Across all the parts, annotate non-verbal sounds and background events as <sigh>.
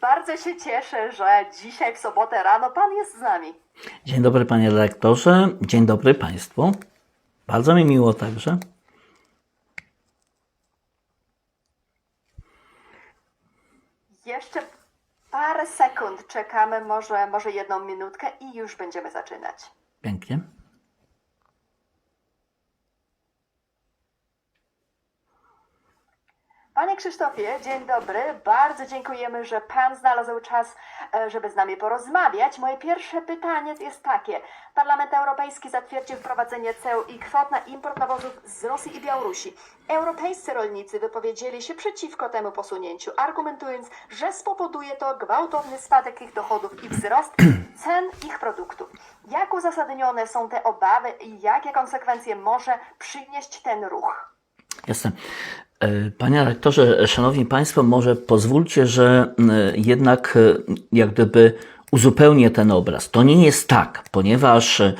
Bardzo się cieszę, że dzisiaj w sobotę rano pan jest z nami. Dzień dobry panie redaktorze, dzień dobry państwu. Bardzo mi miło także. Jeszcze parę sekund czekamy, może, może jedną minutkę i już będziemy zaczynać. Pięknie. Panie Krzysztofie, dzień dobry. Bardzo dziękujemy, że Pan znalazł czas, e, żeby z nami porozmawiać. Moje pierwsze pytanie jest takie. Parlament Europejski zatwierdził wprowadzenie ceł i kwot na import nawozów z Rosji i Białorusi. Europejscy rolnicy wypowiedzieli się przeciwko temu posunięciu, argumentując, że spowoduje to gwałtowny spadek ich dochodów i wzrost <clears throat> cen ich produktów. Jak uzasadnione są te obawy i jakie konsekwencje może przynieść ten ruch? Jestem. E, Panie rektorze, szanowni państwo, może pozwólcie, że m, jednak e, jak gdyby uzupełnię ten obraz. To nie jest tak, ponieważ e,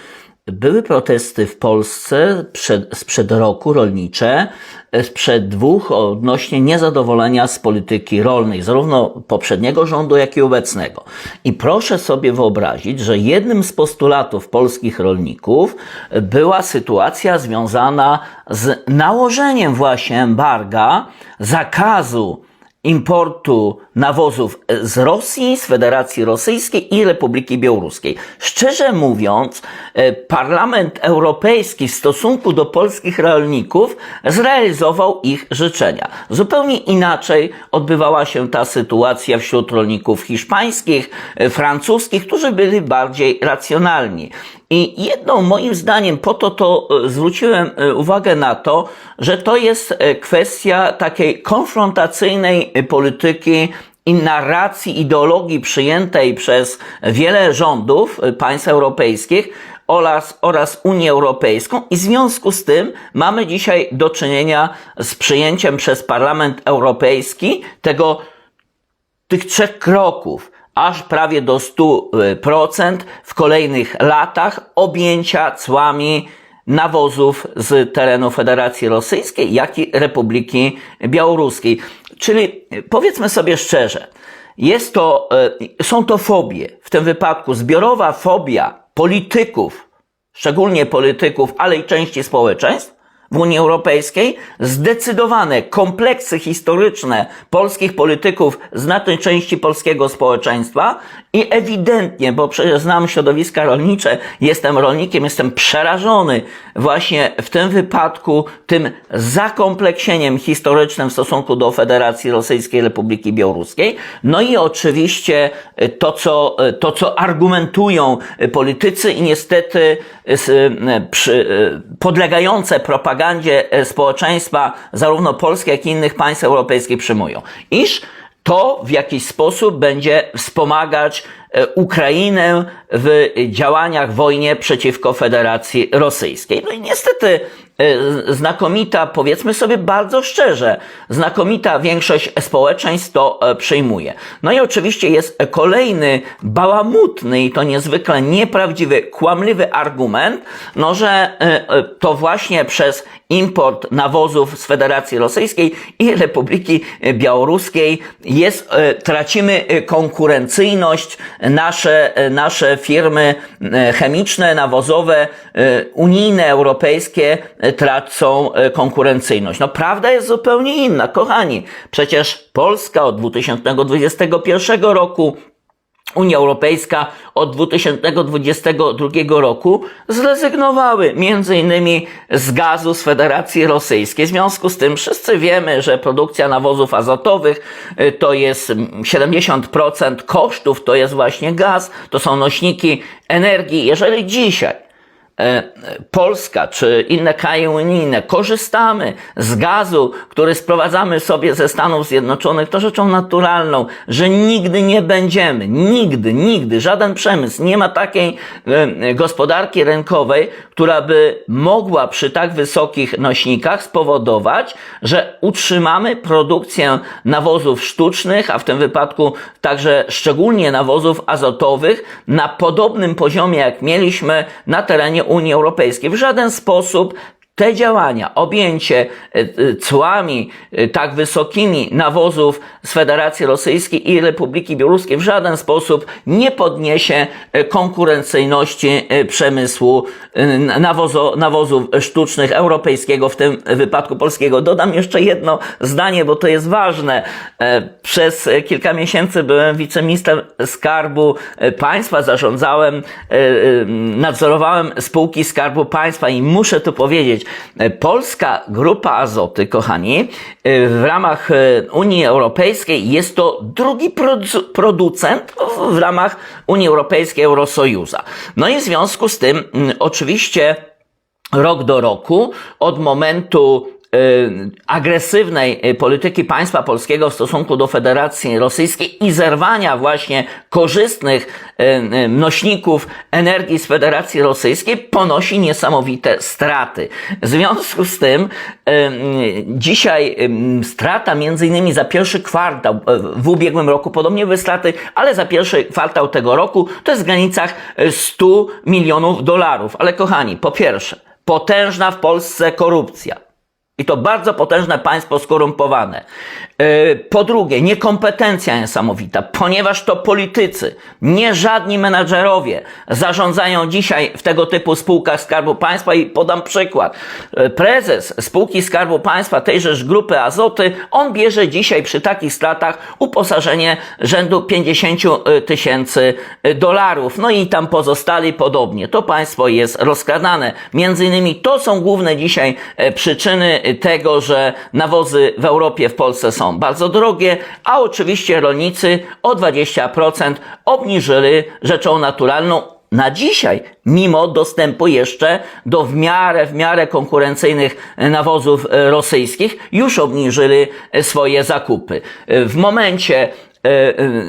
były protesty w Polsce przed, sprzed roku rolnicze, e, sprzed dwóch odnośnie niezadowolenia z polityki rolnej, zarówno poprzedniego rządu, jak i obecnego. I proszę sobie wyobrazić, że jednym z postulatów polskich rolników była sytuacja związana z nałożeniem właśnie embarga, zakazu importu nawozów z Rosji, z Federacji Rosyjskiej i Republiki Białoruskiej. Szczerze mówiąc, e, Parlament Europejski w stosunku do polskich rolników zrealizował ich życzenia. Zupełnie inaczej odbywała się ta sytuacja wśród rolników hiszpańskich, e, francuskich, którzy byli bardziej racjonalni. I jedną moim zdaniem, po to to e, zwróciłem uwagę na to, że to jest kwestia takiej konfrontacyjnej polityki i narracji ideologii przyjętej przez wiele rządów e, państw europejskich oraz, oraz Unię Europejską i w związku z tym mamy dzisiaj do czynienia z przyjęciem przez Parlament Europejski tego tych trzech kroków, aż prawie do 100% w kolejnych latach objęcia cłami nawozów z terenu Federacji Rosyjskiej, jak i Republiki Białoruskiej. Czyli powiedzmy sobie szczerze, jest to, e, są to fobie, w tym wypadku zbiorowa fobia polityków, szczególnie polityków, ale i części społeczeństw, w Unii Europejskiej zdecydowane kompleksy historyczne polskich polityków, znacznej części polskiego społeczeństwa i ewidentnie, bo przecież znam środowiska rolnicze, jestem rolnikiem, jestem przerażony właśnie w tym wypadku tym zakompleksieniem historycznym w stosunku do Federacji Rosyjskiej Republiki Białoruskiej. No i oczywiście to, co, to, co argumentują politycy i niestety podlegające propagandzie społeczeństwa, zarówno polskie, jak i innych państw europejskich przyjmują. Iż to w jakiś sposób będzie wspomagać e, Ukrainę w działaniach wojnie przeciwko Federacji Rosyjskiej. No i niestety znakomita, powiedzmy sobie bardzo szczerze, znakomita większość społeczeństw to e, przyjmuje. No i oczywiście jest kolejny bałamutny i to niezwykle nieprawdziwy, kłamliwy argument, no że e, to właśnie przez import nawozów z Federacji Rosyjskiej i Republiki Białoruskiej jest, tracimy konkurencyjność, nasze, nasze firmy chemiczne, nawozowe, unijne, europejskie tracą konkurencyjność. No prawda jest zupełnie inna. Kochani, przecież Polska od 2021 roku Unia Europejska od 2022 roku zrezygnowały innymi z gazu z Federacji Rosyjskiej. W związku z tym wszyscy wiemy, że produkcja nawozów azotowych y, to jest 70% kosztów, to jest właśnie gaz, to są nośniki energii. Jeżeli dzisiaj e, Polska czy inne kraje unijne korzystamy z gazu, który sprowadzamy sobie ze Stanów Zjednoczonych, to rzeczą naturalną, że nigdy nie będziemy, nigdy, nigdy, żaden przemysł nie ma takiej e, gospodarki rynkowej, która by mogła przy tak wysokich nośnikach spowodować, że utrzymamy produkcję nawozów sztucznych, a w tym wypadku także szczególnie nawozów azotowych na podobnym poziomie, jak mieliśmy na terenie Unii Europejskiej. W żaden sposób te działania, objęcie e, e, cłami e, tak wysokimi nawozów z Federacji Rosyjskiej i Republiki Białoruskiej w żaden sposób nie podniesie konkurencyjności przemysłu nawozo, nawozów sztucznych europejskiego, w tym wypadku polskiego. Dodam jeszcze jedno zdanie, bo to jest ważne. Przez kilka miesięcy byłem wiceministrem Skarbu Państwa, zarządzałem, nadzorowałem spółki Skarbu Państwa i muszę tu powiedzieć, Polska Grupa Azoty, kochani, e, w ramach e, Unii Europejskiej jest to drugi produ- producent w ramach Unii Europejskiej Eurosojuza. No i w związku z tym, oczywiście, rok do roku, od momentu agresywnej y, polityki państwa polskiego w stosunku do Federacji Rosyjskiej i zerwania właśnie korzystnych y, nośników energii z Federacji Rosyjskiej ponosi niesamowite straty. W związku z tym dzisiaj strata między innymi za pierwszy kwartał w ubiegłym roku, podobnie były straty, ale za pierwszy kwartał tego roku to jest w granicach y, 100 milionów dolarów. Ale kochani, po pierwsze, potężna w Polsce korupcja. I to bardzo potężne państwo skorumpowane. Yy, Po drugie, niekompetencja niesamowita, ponieważ to politycy, nie żadni menadżerowie zarządzają dzisiaj w tego typu spółkach Skarbu Państwa i podam przykład. Yy, Prezes spółki Skarbu Państwa tejżeż grupy Azoty, on bierze dzisiaj przy takich stratach uposażenie rzędu 50 tysięcy dolarów. No i tam pozostali podobnie. To państwo jest rozkradane. Między innymi to są główne dzisiaj e, przyczyny tego, że nawozy w Europie, w Polsce są bardzo drogie, a oczywiście rolnicy o 20% obniżyli rzeczą naturalną na dzisiaj, mimo dostępu jeszcze do w miarę, w miarę konkurencyjnych nawozów rosyjskich, już obniżyli swoje zakupy. W momencie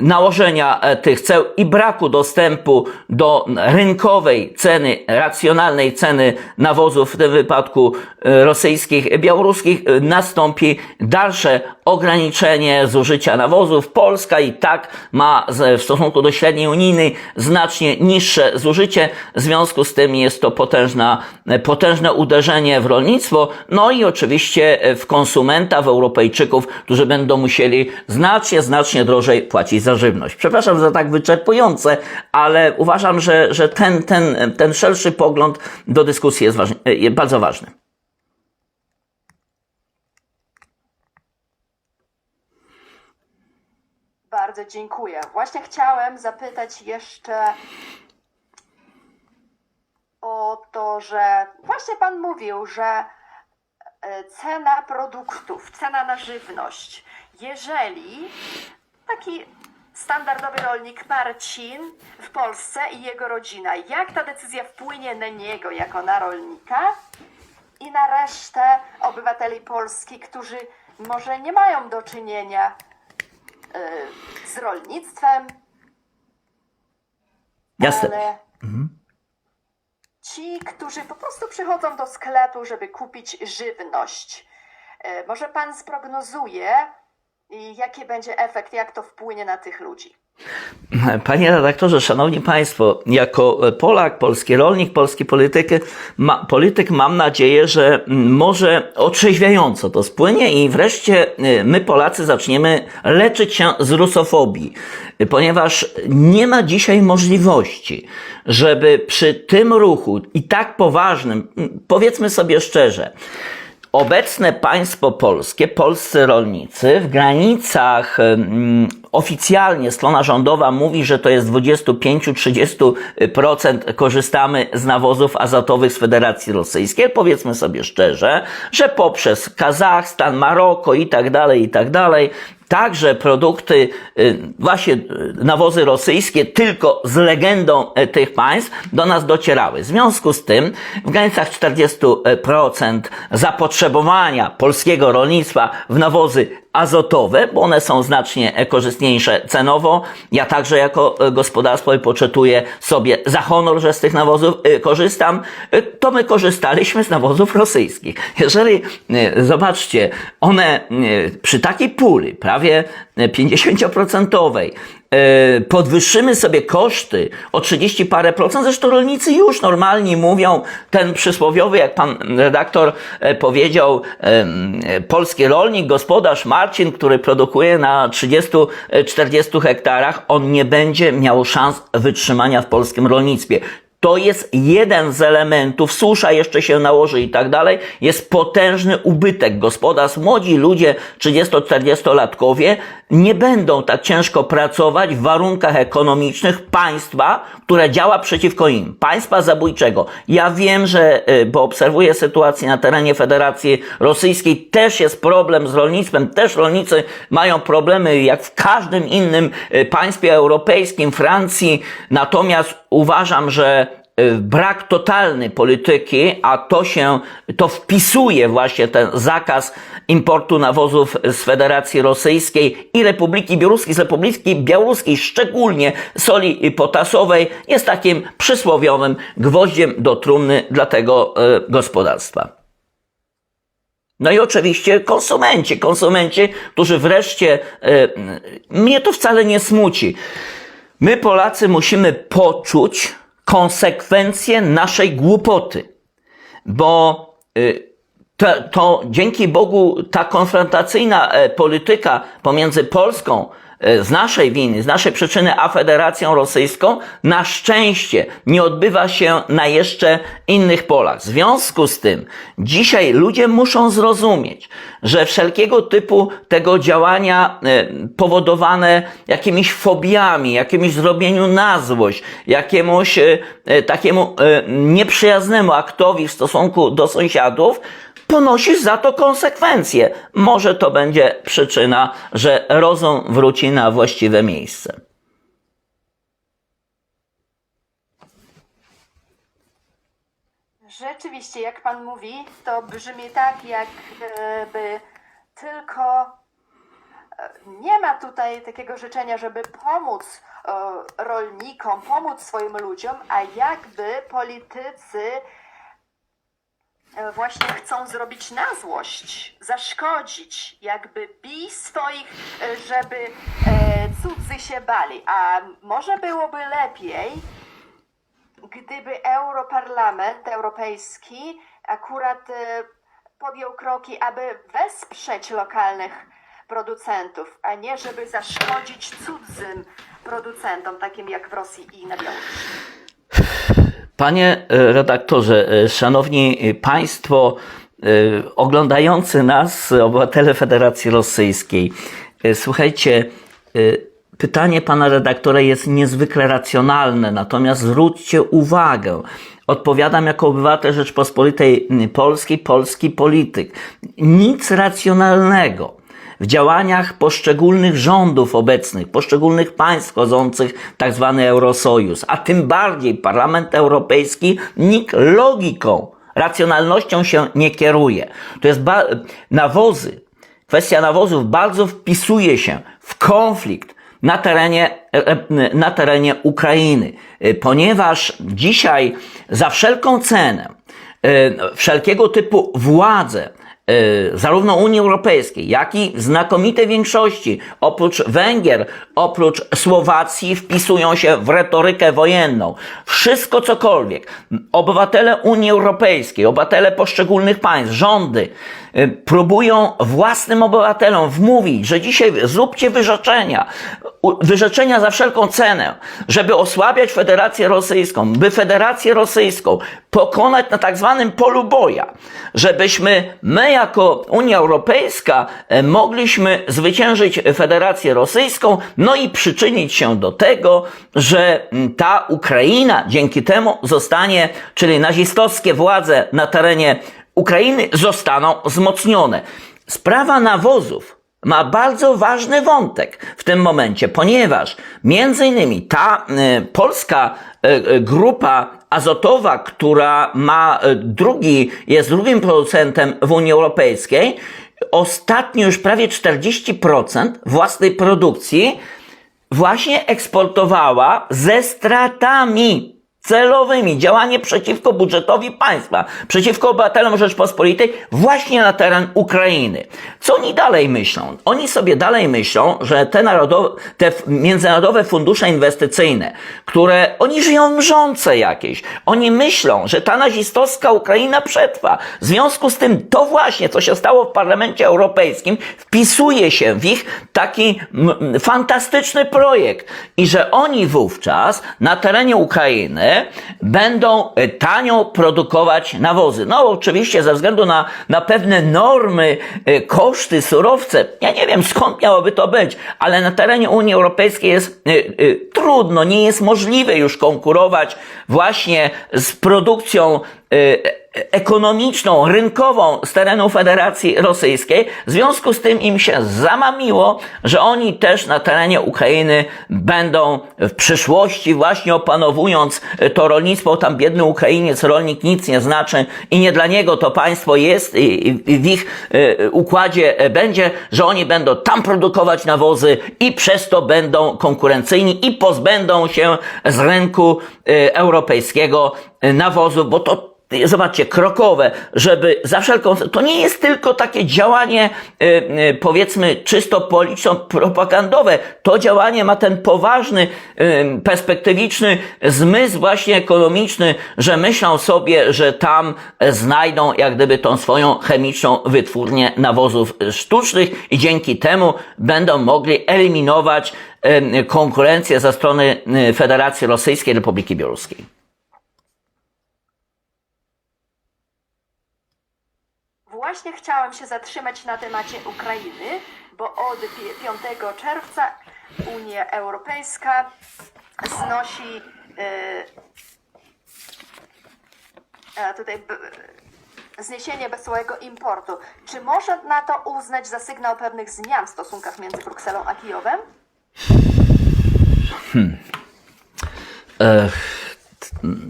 nałożenia e, tych ceł i braku dostępu do rynkowej ceny, racjonalnej ceny nawozów, w tym wypadku e, rosyjskich, białoruskich, e, nastąpi dalsze ograniczenie zużycia nawozów. Polska i tak ma w stosunku do średniej unijnej znacznie niższe zużycie. W związku z tym jest to potężna, e, potężne uderzenie w rolnictwo, no i oczywiście e, w konsumenta, w Europejczyków, którzy będą musieli znacznie, znacznie drożej płacić za żywność. Przepraszam za tak wyczerpujące, ale uważam, że, że ten, ten, ten szerszy pogląd do dyskusji jest e, bardzo ważny. Bardzo dziękuję. Właśnie chciałem zapytać jeszcze o to, że właśnie Pan mówił, że e, cena produktów, cena na żywność, jeżeli taki standardowy rolnik Marcin w Polsce i jego rodzina, jak ta decyzja wpłynie na niego jako na rolnika i na resztę obywateli Polski, którzy może nie mają do czynienia y, z rolnictwem, Jasne. ale ci, którzy po prostu przychodzą do sklepu, żeby kupić żywność. Y, Może pan sprognozuje, y, jaki będzie efekt, jak to wpłynie na tych ludzi? Panie redaktorze, szanowni państwo, jako Polak, polski rolnik, polski polityk, ma, polityk mam nadzieję, że mm, może otrzeźwiająco to spłynie i wreszcie y, my Polacy zaczniemy leczyć się z rusofobii, ponieważ nie ma dzisiaj możliwości, żeby przy tym ruchu i tak poważnym, mm, powiedzmy sobie szczerze, Obecne państwo polskie, polscy rolnicy w granicach oficjalnie strona rządowa mówi, że to jest 25-30% korzystamy z nawozów azotowych z Federacji Rosyjskiej. Powiedzmy sobie szczerze, że poprzez Kazachstan, Maroko i tak dalej, i tak dalej, Także produkty, y, właśnie y, nawozy rosyjskie, tylko z legendą y, tych państw do nas docierały. W związku z tym w granicach 40% zapotrzebowania polskiego rolnictwa w nawozy azotowe, bo one są znacznie e, korzystniejsze cenowo. Ja także jako e, gospodarstwo i poczetuję sobie za honor, że z tych nawozów e, korzystam. E, To my korzystaliśmy z nawozów rosyjskich. Jeżeli, e, zobaczcie, one e, przy takiej puli, prawie e, 50% e, podwyższymy sobie koszty o 30 parę procent, zresztą rolnicy już normalnie mówią, ten przysłowiowy, jak pan redaktor e, powiedział, e, polski rolnik, gospodarz Marcin, który produkuje na 30-40 hektarach, on nie będzie miał szans wytrzymania w polskim rolnictwie. To jest jeden z elementów, susza jeszcze się nałoży i tak dalej, jest potężny ubytek gospodarstw. Młodzi ludzie, 30-40-latkowie, nie będą tak ciężko pracować w warunkach ekonomicznych państwa, które działa przeciwko im, państwa zabójczego. Ja wiem, że, y, bo obserwuję sytuację na terenie Federacji Rosyjskiej, też jest problem z rolnictwem, też rolnicy mają problemy jak w każdym innym y, państwie europejskim, Francji, natomiast uważam, że brak totalny polityki, a to się, to wpisuje właśnie ten zakaz importu nawozów z Federacji Rosyjskiej i Republiki Białoruskiej, z Republiki Białoruskiej, szczególnie soli potasowej, jest takim przysłowiowym gwoździem do trumny dla tego y, gospodarstwa. No i oczywiście konsumenci, konsumenci, którzy wreszcie, e, mnie to wcale nie smuci. My Polacy musimy poczuć konsekwencje naszej głupoty, bo y, to, to dzięki Bogu ta konfrontacyjna e, polityka pomiędzy Polską z naszej winy, z naszej przyczyny, a Federacją Rosyjską na szczęście nie odbywa się na jeszcze innych polach. W związku z tym dzisiaj ludzie muszą zrozumieć, że wszelkiego typu tego działania e, powodowane jakimiś fobiami, jakimś zrobieniu na złość, jakiemuś e, e, takiemu e, nieprzyjaznemu aktowi w stosunku do sąsiadów, ponosisz za to konsekwencje. Może to będzie przyczyna, że rozum wróci na właściwe miejsce. Rzeczywiście, jak pan mówi, to brzmi tak, jakby tylko e, nie ma tutaj takiego życzenia, żeby pomóc e, rolnikom, pomóc swoim ludziom, a jakby politycy właśnie chcą zrobić na złość, zaszkodzić, jakby bij swoich, e, żeby e, cudzy się bali. A może byłoby lepiej, gdyby Europarlament Europejski akurat e, podjął kroki, aby wesprzeć lokalnych producentów, a nie żeby zaszkodzić cudzym producentom, takim jak w Rosji i na Białorusi. Panie e, redaktorze, e, szanowni państwo e, oglądający nas, obywatele Federacji Rosyjskiej, słuchajcie, pytanie pana redaktora jest niezwykle racjonalne, natomiast zwróćcie uwagę, odpowiadam jako obywatel Rzeczpospolitej Polskiej, polski polityk. Nic racjonalnego w działaniach poszczególnych rządów obecnych, poszczególnych państw wchodzących w tak zwany Eurosojusz, a tym bardziej Parlament Europejski, nikt logiką, racjonalnością się nie kieruje. To jest nawozy, kwestia nawozów bardzo wpisuje się w konflikt na terenie, e, e, na terenie Ukrainy, E, ponieważ dzisiaj za wszelką cenę wszelkiego typu władze zarówno Unii Europejskiej, jak i znakomitej większości, oprócz Węgier, oprócz Słowacji, wpisują się w retorykę wojenną. Wszystko cokolwiek. Obywatele Unii Europejskiej, obywatele poszczególnych państw, rządy próbują własnym obywatelom wmówić, że dzisiaj zróbcie wyrzeczenia, wyrzeczenia za wszelką cenę, żeby osłabiać Federację Rosyjską, by Federację Rosyjską pokonać na tak zwanym polu boja, żebyśmy my jako Unia Europejska e, mogliśmy zwyciężyć Federację Rosyjską, no i przyczynić się do tego, że ta Ukraina dzięki temu zostanie, czyli nazistowskie władze na terenie Ukrainy zostaną wzmocnione. Sprawa nawozów ma bardzo ważny wątek w tym momencie, ponieważ między innymi ta e, polska e, grupa azotowa, która ma drugi, jest drugim producentem w Unii Europejskiej, ostatnio już prawie 40% własnej produkcji właśnie eksportowała ze stratami celowymi, działanie przeciwko budżetowi państwa, przeciwko obywatelom Rzeczpospolitej właśnie na teren Ukrainy. Co oni dalej myślą? Oni sobie dalej myślą, że te, narodowe, te międzynarodowe fundusze inwestycyjne, które oni żyją mrzące jakieś, oni myślą, że ta nazistowska Ukraina przetrwa. W związku z tym to właśnie, co się stało w Parlamencie Europejskim, wpisuje się w ich taki fantastyczny projekt i że oni wówczas na terenie Ukrainy będą e, tanio produkować nawozy. No oczywiście ze względu na, na pewne normy, e, koszty, surowce, ja nie wiem skąd miałoby to być, ale na terenie Unii Europejskiej jest e, trudno, nie jest możliwe już konkurować właśnie z produkcją ekonomiczną, rynkową z terenu Federacji Rosyjskiej. W związku z tym im się zamamiło, że oni też na terenie Ukrainy będą w przyszłości właśnie opanowując to rolnictwo, tam biedny Ukrainiec, rolnik nic nie znaczy i nie dla niego to państwo jest i w ich e, układzie e, będzie, że oni będą tam produkować nawozy i przez to będą konkurencyjni i pozbędą się z rynku e, europejskiego e, nawozów, bo to Zobaczcie, krokowe, żeby za wszelką, to nie jest tylko takie działanie, y, y, powiedzmy, czysto polityczno-propagandowe. To działanie ma ten poważny, y, perspektywiczny zmysł właśnie ekonomiczny, że myślą sobie, że tam znajdą jak gdyby tą swoją chemiczną wytwórnię nawozów sztucznych i dzięki temu będą mogli eliminować konkurencję ze strony Federacji Rosyjskiej Republiki Białoruskiej. Właśnie chciałam się zatrzymać na temacie Ukrainy, bo od pi- 5 czerwca Unia Europejska znosi e, tutaj zniesienie bezcłowego importu. Czy można to uznać za sygnał pewnych zmian w stosunkach między Brukselą a Kijowem?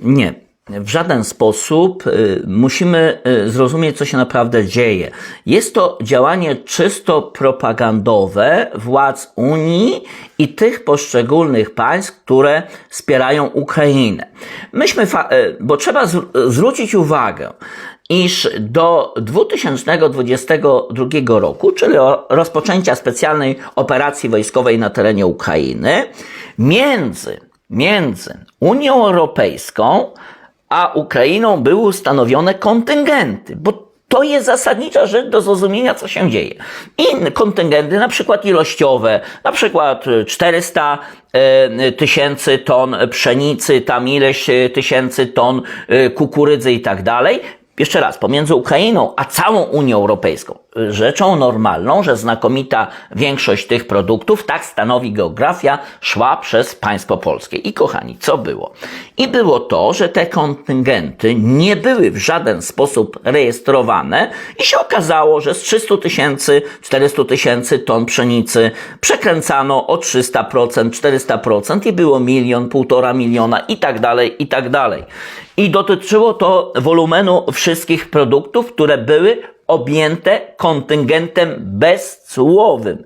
Nie. W żaden sposób y, musimy y, zrozumieć, co się naprawdę dzieje. Jest to działanie czysto propagandowe władz Unii i tych poszczególnych państw, które wspierają Ukrainę. Myśmy, y, bo trzeba zw- zwrócić uwagę, iż do 2022 roku, czyli rozpoczęcia specjalnej operacji wojskowej na terenie Ukrainy, między, między Unią Europejską a Ukrainą były ustanowione kontyngenty, bo to jest zasadnicza rzecz do zrozumienia, co się dzieje. Inne kontyngenty, na przykład ilościowe, na przykład y, 400 e, tysięcy ton pszenicy, tam ileś e, tysięcy ton e, kukurydzy i tak dalej. Jeszcze raz, pomiędzy Ukrainą a całą Unią Europejską. Rzeczą normalną, że znakomita większość tych produktów, tak stanowi geografia, szła przez państwo polskie. I kochani, co było? I było to, że te kontyngenty nie były w żaden sposób rejestrowane i się okazało, że z 300 tysięcy, 400 tysięcy ton pszenicy przekręcano o 300%, 400% i było milion, półtora miliona i tak dalej, i tak dalej. I dotyczyło to wolumenu wszystkich produktów, które były objęte kontyngentem bezcłowym.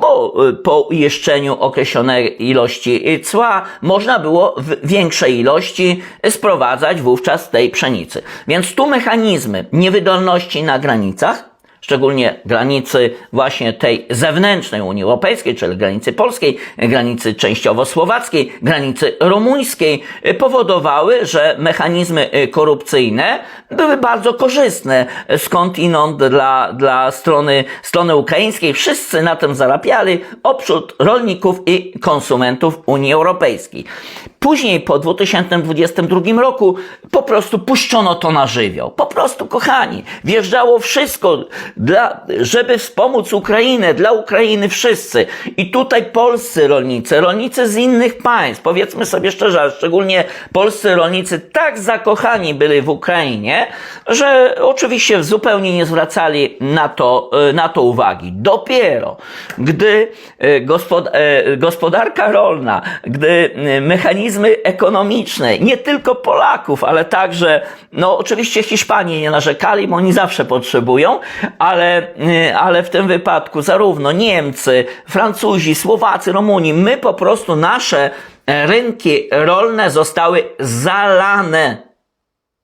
Bo y, po uiszczeniu określonej ilości y, cła można było w większej ilości sprowadzać wówczas tej pszenicy. Więc tu mechanizmy niewydolności na granicach, szczególnie granicy właśnie tej zewnętrznej Unii Europejskiej, czyli granicy polskiej, granicy częściowo słowackiej, granicy rumuńskiej, powodowały, że mechanizmy korupcyjne były bardzo korzystne skądinąd dla, dla strony, strony ukraińskiej. Wszyscy na tym zarabiali, oprócz rolników i konsumentów Unii Europejskiej. Później po 2022 roku po prostu puszczono to na żywioł. Po prostu, kochani, wjeżdżało wszystko, dla, żeby wspomóc Ukrainę, dla Ukrainy wszyscy. I tutaj polscy rolnicy, rolnicy z innych państw, powiedzmy sobie szczerze, szczególnie polscy rolnicy tak zakochani byli w Ukrainie, że oczywiście zupełnie nie zwracali na to, e, na to uwagi. Dopiero gdy e, e, gospodarka rolna, gdy e, mechanizmy ekonomiczne, nie tylko Polaków, ale także, no oczywiście Hiszpanie nie narzekali, bo oni zawsze potrzebują, ale, e, ale w tym wypadku zarówno Niemcy, Francuzi, Słowacy, Rumuni, my po prostu nasze rynki rolne zostały zalane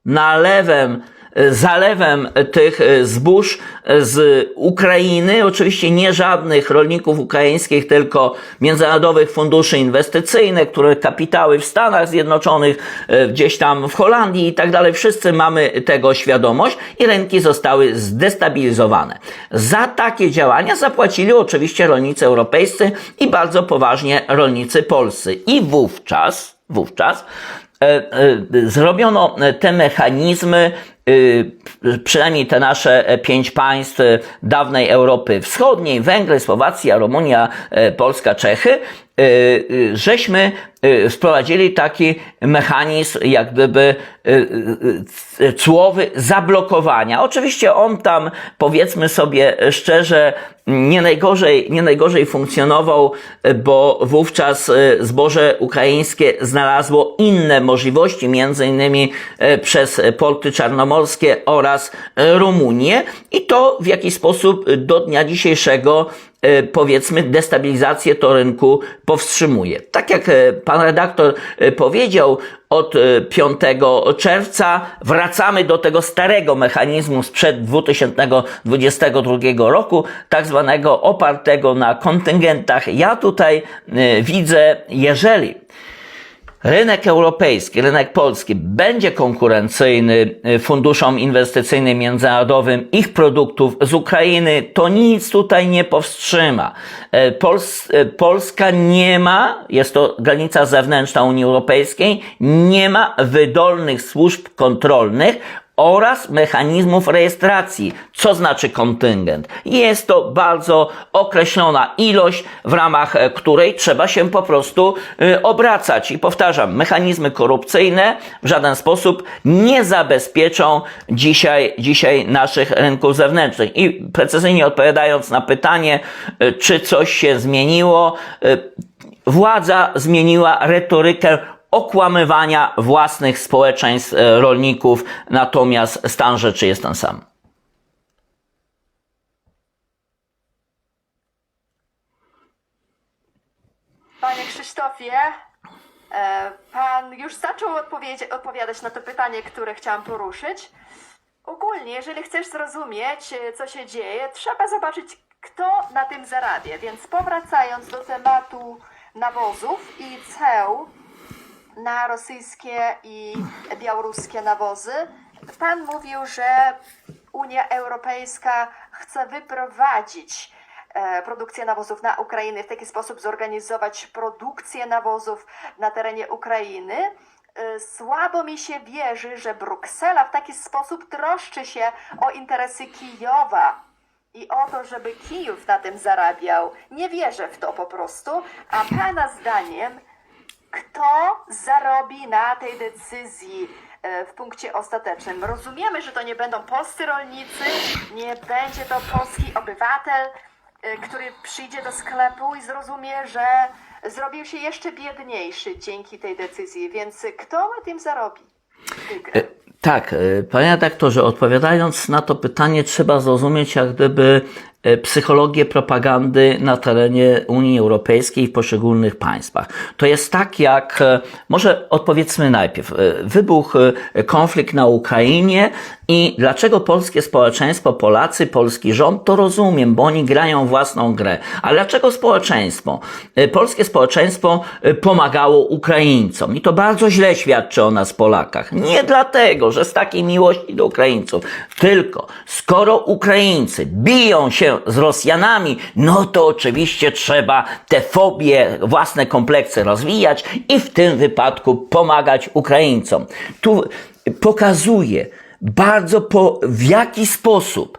nalewem, e, zalewem tych e, zbóż z Ukrainy. Oczywiście nie żadnych rolników ukraińskich, tylko międzynarodowych funduszy inwestycyjnych, które kapitały w Stanach Zjednoczonych, e, gdzieś tam w Holandii i tak dalej. Wszyscy mamy tego świadomość i rynki zostały zdestabilizowane. Za takie działania zapłacili oczywiście rolnicy europejscy i bardzo poważnie rolnicy polscy. I wówczas, wówczas e, e, zrobiono te mechanizmy, e, przynajmniej te nasze e, pięć państw e, dawnej Europy Wschodniej, Węgry, Słowacja, Rumunia, e, Polska, Czechy, e, żeśmy wprowadzili taki mechanizm, jak gdyby cłowy zablokowania. Oczywiście on tam, powiedzmy sobie szczerze, nie najgorzej, nie najgorzej funkcjonował, bo wówczas zboże ukraińskie znalazło inne możliwości, między innymi przez porty czarnomorskie oraz e, Rumunię i to w jakiś sposób do dnia dzisiejszego e, powiedzmy destabilizację to rynku powstrzymuje. Tak jak e, pan redaktor e, powiedział, od e, 5 czerwca wracamy do tego starego mechanizmu sprzed 2022 roku, tak zwanego opartego na kontyngentach. Ja tutaj widzę, jeżeli rynek europejski, rynek polski będzie konkurencyjny y, funduszom inwestycyjnym międzynarodowym ich produktów z Ukrainy, to nic tutaj nie powstrzyma. E, Pols e, Polska nie ma, jest to granica zewnętrzna Unii Europejskiej, nie ma wydolnych służb kontrolnych, oraz mechanizmów rejestracji. Co znaczy kontyngent? Jest to bardzo określona ilość, w ramach e, której trzeba się po prostu y, obracać. I powtarzam, mechanizmy korupcyjne w żaden sposób nie zabezpieczą dzisiaj, dzisiaj naszych rynków zewnętrznych. I precyzyjnie odpowiadając na pytanie, y, czy coś się zmieniło, władza zmieniła retorykę okłamywania własnych społeczeństw e, rolników, natomiast stan rzeczy jest ten sam. Panie Krzysztofie, e, pan już zaczął odpowiadać na to pytanie, które chciałam poruszyć. Ogólnie, jeżeli chcesz zrozumieć, e, co się dzieje, trzeba zobaczyć, kto na tym zarabia. Więc powracając do tematu nawozów i ceł na rosyjskie i białoruskie nawozy, pan mówił, że Unia Europejska chce wyprowadzić e, produkcję nawozów na Ukrainę, w taki sposób zorganizować produkcję nawozów na terenie Ukrainy. E, Słabo mi się wierzy, że Bruksela w taki sposób troszczy się o interesy Kijowa i o to, żeby Kijów na tym zarabiał. Nie wierzę w to po prostu. A Pana zdaniem, kto zarobi na tej decyzji e, w punkcie ostatecznym? Rozumiemy, że to nie będą polscy rolnicy, nie będzie to polski obywatel, e, który przyjdzie do sklepu i zrozumie, że zrobił się jeszcze biedniejszy dzięki tej decyzji. Więc kto na tym zarobi? Tak, e, panie redaktorze, odpowiadając na to pytanie, trzeba zrozumieć jak gdyby psychologię propagandy na terenie Unii Europejskiej w poszczególnych państwach. To jest tak jak, e, może odpowiedzmy najpierw, e, wybuchł e, konflikt na Ukrainie i dlaczego polskie społeczeństwo, Polacy, polski rząd, to rozumiem, bo oni grają własną grę. Ale dlaczego społeczeństwo? E, Polskie społeczeństwo e, pomagało Ukraińcom i to bardzo źle świadczy o nas Polakach. Nie dlatego, że z takiej miłości do Ukraińców, tylko skoro Ukraińcy biją się z Rosjanami, no to oczywiście trzeba te fobie, własne kompleksy rozwijać i w tym wypadku pomagać Ukraińcom. Tu pokazuje bardzo po, w jaki sposób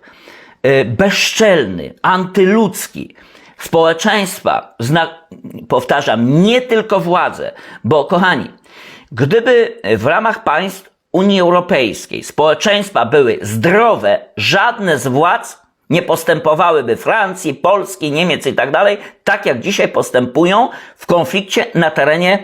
e, bezczelny, antyludzki społeczeństwa, zna, powtarzam, nie tylko władze, bo kochani, gdyby w ramach państw Unii Europejskiej społeczeństwa były zdrowe, żadne z władz nie postępowałyby Francji, Polski, Niemiec i tak dalej, tak jak dzisiaj postępują w konflikcie na terenie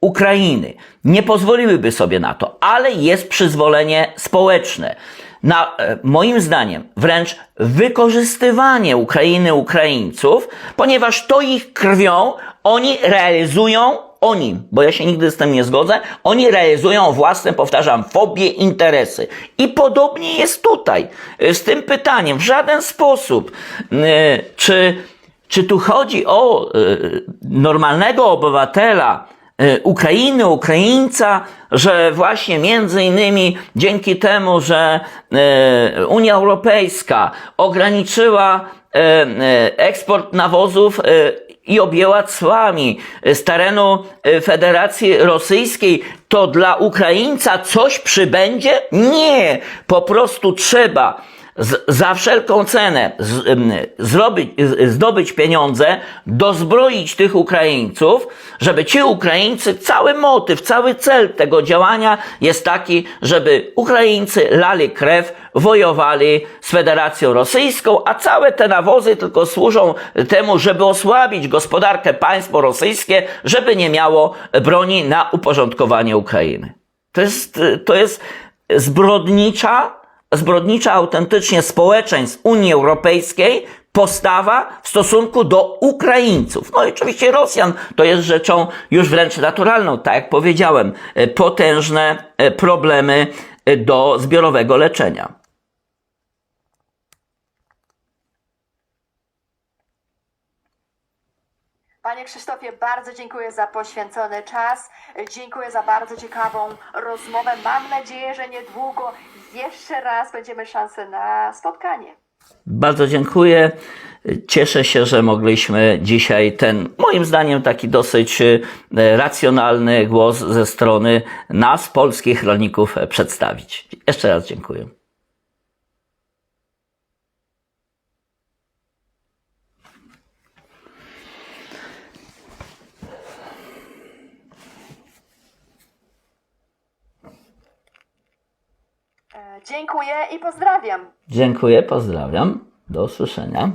Ukrainy. Nie pozwoliłyby sobie na to, ale jest przyzwolenie społeczne. Na, e, moim zdaniem, wręcz wykorzystywanie Ukrainy Ukraińców, ponieważ to ich krwią oni realizują, oni, bo ja się nigdy z tym nie zgodzę, oni realizują własne, powtarzam, fobie, interesy. I podobnie jest tutaj y, z tym pytaniem. W żaden sposób, y, czy, czy tu chodzi o y, normalnego obywatela, Ukrainy, Ukraińca, że właśnie między innymi dzięki temu, że Unia Europejska ograniczyła eksport nawozów i objęła cłami z terenu y, Federacji Rosyjskiej, to dla Ukraińca coś przybędzie? Nie, po prostu trzeba z, za wszelką cenę z, zrobić, zdobyć pieniądze, dozbroić tych Ukraińców, żeby ci Ukraińcy, cały motyw, cały cel tego działania jest taki, żeby Ukraińcy lali krew, wojowali z Federacją Rosyjską, a całe te nawozy tylko służą temu, żeby osłabić gospodarkę państwo rosyjskie, żeby nie miało broni na uporządkowanie Ukrainy. To jest, to jest zbrodnicza, zbrodnicza autentycznie społeczeństw Unii Europejskiej postawa w stosunku do Ukraińców. No i oczywiście Rosjan to jest rzeczą już wręcz naturalną, tak jak powiedziałem, e, potężne e, problemy e, do zbiorowego leczenia. Panie Krzysztofie, bardzo dziękuję za poświęcony czas. Dziękuję za bardzo ciekawą rozmowę. Mam nadzieję, że niedługo jeszcze raz będziemy szansę na spotkanie. Bardzo dziękuję. Cieszę się, że mogliśmy dzisiaj ten, moim zdaniem, taki dosyć e, racjonalny głos ze strony nas, polskich rolników, e, przedstawić. Jeszcze raz dziękuję. Dziękuję i pozdrawiam. Dziękuję, pozdrawiam. Do usłyszenia.